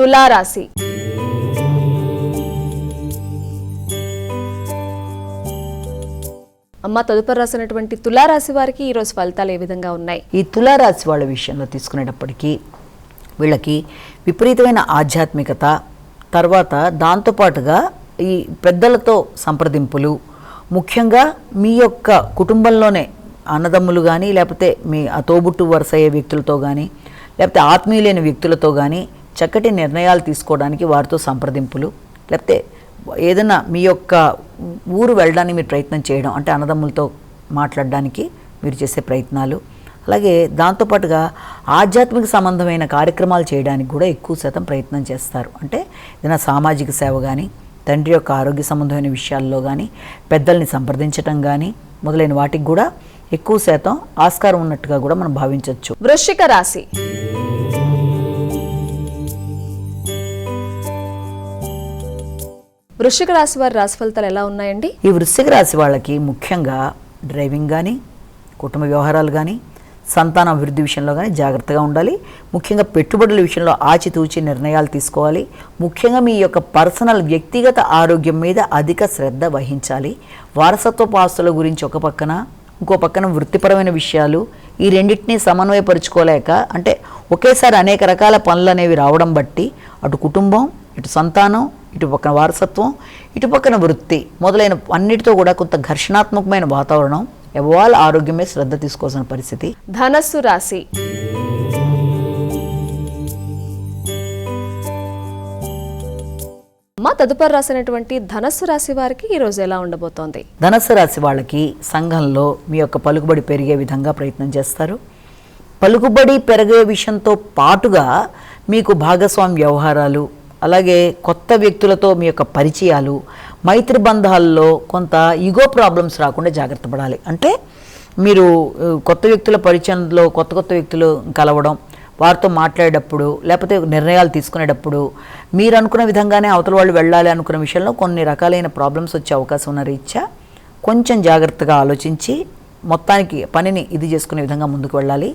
తులారాశి. అమ్మ తదుపరి రాసినటువంటి తులారాశి వారికి ఈరోజు ఫలితాలు ఏ విధంగా ఉన్నాయి? ఈ తులారాశి వాళ్ళ విషయంలో తీసుకునేటప్పటికీ వీళ్ళకి విపరీతమైన ఆధ్యాత్మికత తర్వాత దాంతోపాటుగా ఈ పెద్దలతో సంప్రదింపులు ముఖ్యంగా మీ యొక్క కుటుంబంలోనే అన్నదమ్ములు కానీ లేకపోతే మీ ఆ తోబుట్టు వరుస అయ్యే వ్యక్తులతో కానీ లేకపోతే ఆత్మీయులైన వ్యక్తులతో కానీ చక్కటి నిర్ణయాలు తీసుకోవడానికి వారితో సంప్రదింపులు లేకపోతే ఏదైనా మీ యొక్క ఊరు వెళ్ళడానికి మీరు ప్రయత్నం చేయడం అంటే అన్నదమ్ములతో మాట్లాడడానికి మీరు చేసే ప్రయత్నాలు. అలాగే దాంతోపాటుగా ఆధ్యాత్మిక సంబంధమైన కార్యక్రమాలు చేయడానికి కూడా ఎక్కువ శాతం ప్రయత్నం చేస్తారు. అంటే ఏదైనా సామాజిక సేవ కానీ తండ్రి యొక్క ఆరోగ్య సంబంధమైన విషయాల్లో కానీ పెద్దల్ని సంప్రదించటం కానీ మొదలైన వాటికి కూడా ఎక్కువ శాతం ఆస్కారం ఉన్నట్టుగా కూడా మనం భావించవచ్చు. వృశ్చిక రాశి. వృశ్చిక రాశి వారి రాశి ఫలితాలు ఎలా ఉన్నాయండి? ఈ వృశ్చిక రాశి వాళ్ళకి ముఖ్యంగా డ్రైవింగ్ కానీ కుటుంబ వ్యవహారాలు కానీ సంతాన అభివృద్ధి విషయంలో కానీ జాగ్రత్తగా ఉండాలి. ముఖ్యంగా పెట్టుబడుల విషయంలో ఆచితూచి నిర్ణయాలు తీసుకోవాలి. ముఖ్యంగా మీ యొక్క పర్సనల్ వ్యక్తిగత ఆరోగ్యం మీద అధిక శ్రద్ధ వహించాలి. వారసత్వ ఆస్తుల గురించి ఒక పక్కన ఇంకో పక్కన వృత్తిపరమైన విషయాలు ఈ రెండింటినీ సమన్వయపరుచుకోలేక అంటే ఒకేసారి అనేక రకాల పనులు అనేవి రావడం బట్టి అటు కుటుంబం ఇటు సంతానం ఇటు పక్కన వారసత్వం ఇటు పక్కన వృత్తి మొదలైన అన్నిటితో కూడా కొంత ఘర్షణాత్మకమైన వాతావరణం ఎవవాళ్ళ ఆరోగ్యమే శ్రద్ధ తీసుకోవాల్సిన పరిస్థితి. ధనస్సు రాశి. అమ్మ తదుపరి రాసినటువంటి ధనస్సు రాశి వారికి ఈరోజు ఎలా ఉండబోతోంది? ధనస్సు రాశి వాళ్ళకి సంఘంలో మీ యొక్క పలుకుబడి పెరిగే విధంగా ప్రయత్నం చేస్తారు. పలుకుబడి పెరిగే విషయంతో పాటుగా మీకు భాగస్వామి వ్యవహారాలు అలాగే కొత్త వ్యక్తులతో మీ యొక్క పరిచయాలు మైత్రి బంధాల్లో కొంత ఈగో ప్రాబ్లమ్స్ రాకుండా జాగ్రత్త పడాలి. అంటే మీరు కొత్త వ్యక్తుల పరిచయంలో కొత్త కొత్త వ్యక్తులు కలవడం వారితో మాట్లాడేటప్పుడు లేకపోతే నిర్ణయాలు తీసుకునేటప్పుడు మీరు అనుకున్న విధంగానే అవతల వాళ్ళు వెళ్ళాలి అనుకున్న విషయంలో కొన్ని రకాలైన ప్రాబ్లమ్స్ వచ్చే అవకాశం ఉన్న రీత్యా కొంచెం జాగ్రత్తగా ఆలోచించి మొత్తానికి పనిని ఇది చేసుకునే విధంగా ముందుకు వెళ్ళాలి.